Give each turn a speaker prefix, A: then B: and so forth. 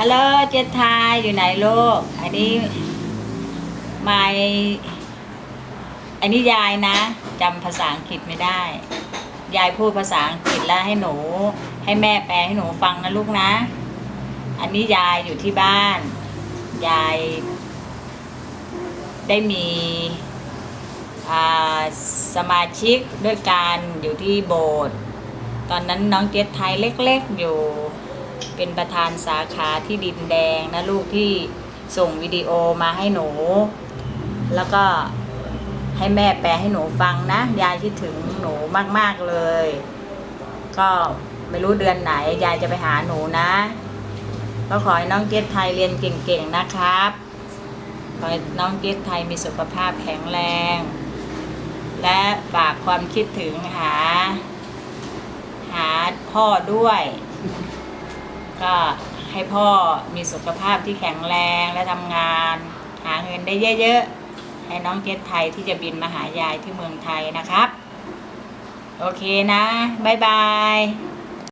A: ฮัลโหลเจษทายอยู่ไหนลูก อันนี้ไม่อันนี้ยายนะจำภาษาอังกฤษไม่ได้ ยายพูดภาษาอังกฤษแล้วให้หนู ให้แม่แปลให้หนูฟังนะลูกนะ อันนี้ยายอยู่ที่บ้าน ยายได้มีสมาชิกด้วยกันอยู่ที่โบสถ์ตอนนั้นน้องเจษไทยเล็กๆอยู่ เป็นประธานสาขาที่ดินแดงนะลูกที่ส่งวิดีโอมาให้หนู แล้วก็ให้แม่แปลให้หนูฟังนะ ยายคิดถึงหนูมากๆเลย ก็ไม่รู้เดือนไหน ยายจะไปหาหนูนะ ก็ขอให้น้องเจษไทยเรียนเก่งๆนะครับ ขอให้น้องเจษไทยมีสุขภาพแข็งแรง และฝากความคิดถึงหา หาพ่อด้วย ก็ให้พ่อมีสุขภาพที่แข็งแรงและทำงาน หาเงินได้เยอะๆ ให้น้องเจตไทยที่จะบินมาหายายที่เมืองไทยนะครับ โอเคนะ บ๊ายบาย